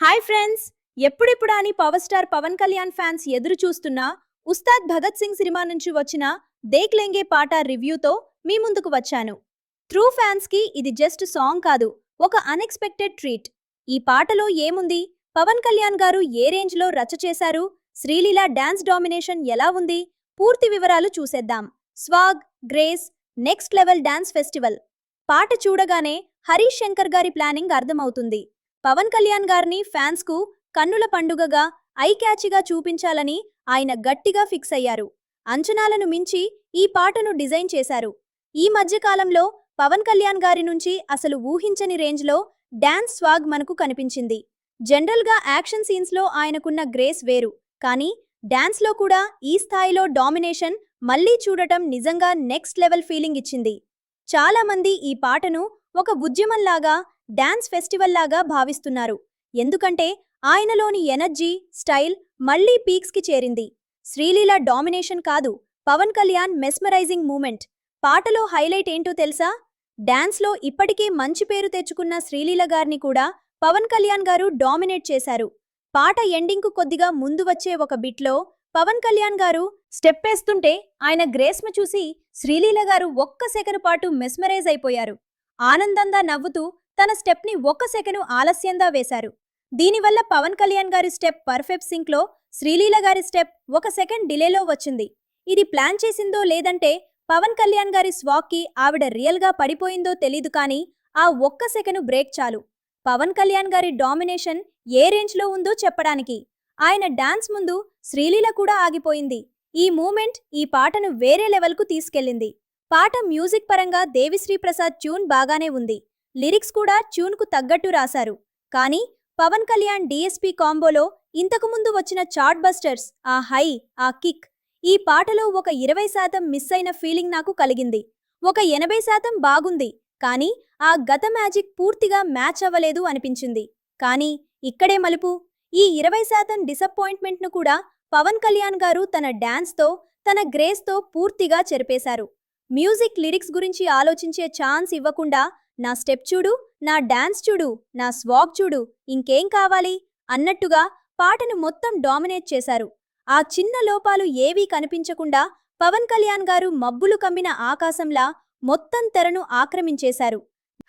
Hi friends! ఎప్పుడెప్పుడా అని power star Pawan Kalyan fans ఎదురు చూస్తున్న ఉస్తాద్ భగత్ సింగ్ సినిమా నుంచి వచ్చిన దేక్ లెంగే పాట రివ్యూతో మీ ముందుకు వచ్చాను. ట్రూ ఫ్యాన్స్కి ఇది జస్ట్ సాంగ్ కాదు ఒక అన్ఎక్స్పెక్టెడ్ ట్రీట్. ఈ పాటలో ఏముంది? పవన్ కళ్యాణ్ గారు ఏ రేంజ్లో రచ చేశారు? శ్రీలీల డాన్స్ డామినేషన్ ఎలా ఉంది? పూర్తి వివరాలు చూసేద్దాం. Swag grace next level dance festival. పాట చూడగానే హరీష్ శంకర్ గారి ప్లానింగ్ అర్థమవుతుంది. పవన్ కళ్యాణ్ గారిని ఫ్యాన్స్కు కన్నుల పండుగగా ఐక్యాచిగా చూపించాలని ఆయన గట్టిగా ఫిక్స్ అయ్యారు. అంచనాలను మించి ఈ పాటను డిజైన్ చేశారు. ఈ మధ్యకాలంలో పవన్ కళ్యాణ్ గారి నుంచి అసలు ఊహించని రేంజ్లో డ్యాన్స్ స్వాగ్ మనకు కనిపించింది. జనరల్గా యాక్షన్ సీన్స్లో ఆయనకున్న గ్రేస్ వేరు. కానీ డ్యాన్స్లో కూడా ఈ స్థాయిలో డామినేషన్ మళ్ళీ చూడటం నిజంగా నెక్స్ట్ లెవెల్ ఫీలింగ్ ఇచ్చింది. చాలా మంది ఈ పాటను ఒక ఉద్యమంలాగా డ్యాన్స్ ఫెస్టివల్ లాగా భావిస్తున్నారు. ఎందుకంటే ఆయనలోని ఎనర్జీ స్టైల్ మళ్ళీ పీక్స్కి చేరింది. శ్రీలీల డామినేషన్ కాదు పవన్ కళ్యాణ్ మెస్మరైజింగ్ మూమెంట్. పాటలో హైలైట్ ఏంటో తెలుసా? డ్యాన్స్లో ఇప్పటికే మంచి పేరు తెచ్చుకున్న శ్రీలీల గారిని కూడా పవన్ కళ్యాణ్ గారు డామినేట్ చేశారు. పాట ఎండింగ్కు కొద్దిగా ముందు వచ్చే ఒక బిట్లో పవన్ కళ్యాణ్ గారు స్టెప్ వేస్తుంటే ఆయన గ్రేస్మ చూసి శ్రీలీల గారు ఒక్క సెకను పాటు మెస్మరైజ్ అయిపోయారు. ఆనందంగా నవ్వుతూ తన స్టెప్ని ఒక్క సెకను ఆలస్యంగా వేశారు. దీనివల్ల పవన్ కళ్యాణ్ గారి స్టెప్ పర్ఫెక్ట్ సింక్లో శ్రీలీల గారి స్టెప్ ఒక సెకండ్ డిలేలో వచ్చింది. ఇది ప్లాన్ చేసిందో లేదంటే పవన్ కళ్యాణ్ గారి స్వాక్కి ఆవిడ రియల్గా పడిపోయిందో తెలీదు కానీ ఆ ఒక్క సెకను బ్రేక్ చాలు. పవన్ కళ్యాణ్ గారి డామినేషన్ ఏ రేంజ్లో ఉందో చెప్పడానికి. ఆయన డాన్స్ ముందు శ్రీలీల కూడా ఆగిపోయింది. ఈ మూమెంట్ ఈ పాటను వేరే లెవెల్కు తీసుకెళ్ళింది. పాట మ్యూజిక్ పరంగా దేవిశ్రీ ప్రసాద్ ట్యూన్ బాగానే ఉంది. లిరిక్స్ కూడా ట్యూన్కు తగ్గట్టు రాశారు. కానీ పవన్ కళ్యాణ్ డిఎస్పి కాంబోలో ఇంతకుముందు వచ్చిన చార్ట్ బస్టర్స్ ఆ హై ఆ కిక్ ఈ పాటలో ఒక ఇరవై శాతం మిస్ అయిన ఫీలింగ్ నాకు కలిగింది. ఒక ఎనభై శాతం బాగుంది కానీ ఆ గత మ్యాజిక్ పూర్తిగా మ్యాచ్ అవ్వలేదు అనిపించింది. కానీ ఇక్కడే మలుపు ఈ ఇరవై శాతం డిసప్పాయింట్మెంట్ను కూడా పవన్ కళ్యాణ్ గారు తన డ్యాన్స్తో తన గ్రేస్తో పూర్తిగా చెరిపేశారు. మ్యూజిక్ లిరిక్స్ గురించి ఆలోచించే ఛాన్స్ ఇవ్వకుండా నా స్టెప్ చూడు నా డాన్స్ చూడు నా స్వాగ్ చూడు ఇంకేం కావాలి? అన్నట్టుగా పాటను మొత్తం డామినేట్ చేశారు. ఆ చిన్న లోపాలు ఏవీ కనిపించకుండా పవన్ కళ్యాణ్ గారు మబ్బులు కమ్మిన ఆకాశంలా మొత్తం తెరను ఆక్రమించేశారు.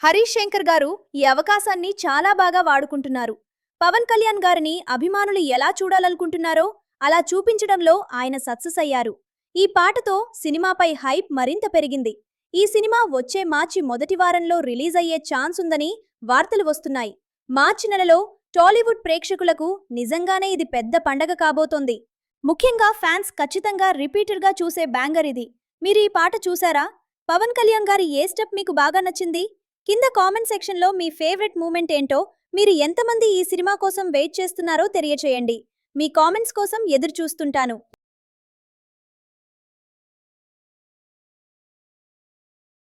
హరీష్ శంకర్ గారు ఈ అవకాశాన్ని చాలా బాగా వాడుకుంటున్నారు. పవన్ కళ్యాణ్ గారిని అభిమానులు ఎలా చూడాలనుకుంటున్నారో అలా చూపించడంలో ఆయన సక్సెస్ అయ్యారు. ఈ పాటతో సినిమాపై హైప్ మరింత పెరిగింది. ఈ సినిమా వచ్చే మార్చి మొదటి వారంలో రిలీజ్ అయ్యే ఛాన్స్ ఉందని వార్తలు వస్తున్నాయి. మార్చి నెలలో టాలీవుడ్ ప్రేక్షకులకు నిజంగానే ఇది పెద్ద పండగ కాబోతోంది. ముఖ్యంగా ఫ్యాన్స్ ఖచ్చితంగా రిపీటెడ్గా చూసే బ్యాంగర్ ఇది. మీరు ఈ పాట చూసారా? పవన్ కళ్యాణ్ గారి ఏ స్టెప్ మీకు బాగా నచ్చింది? కింద కామెంట్ సెక్షన్లో మీ ఫేవరెట్ మూమెంట్ ఏంటో మీరు ఎంతమంది ఈ సినిమా కోసం వెయిట్ చేస్తున్నారో తెలియచేయండి. మీ కామెంట్స్ కోసం ఎదురు చూస్తుంటాను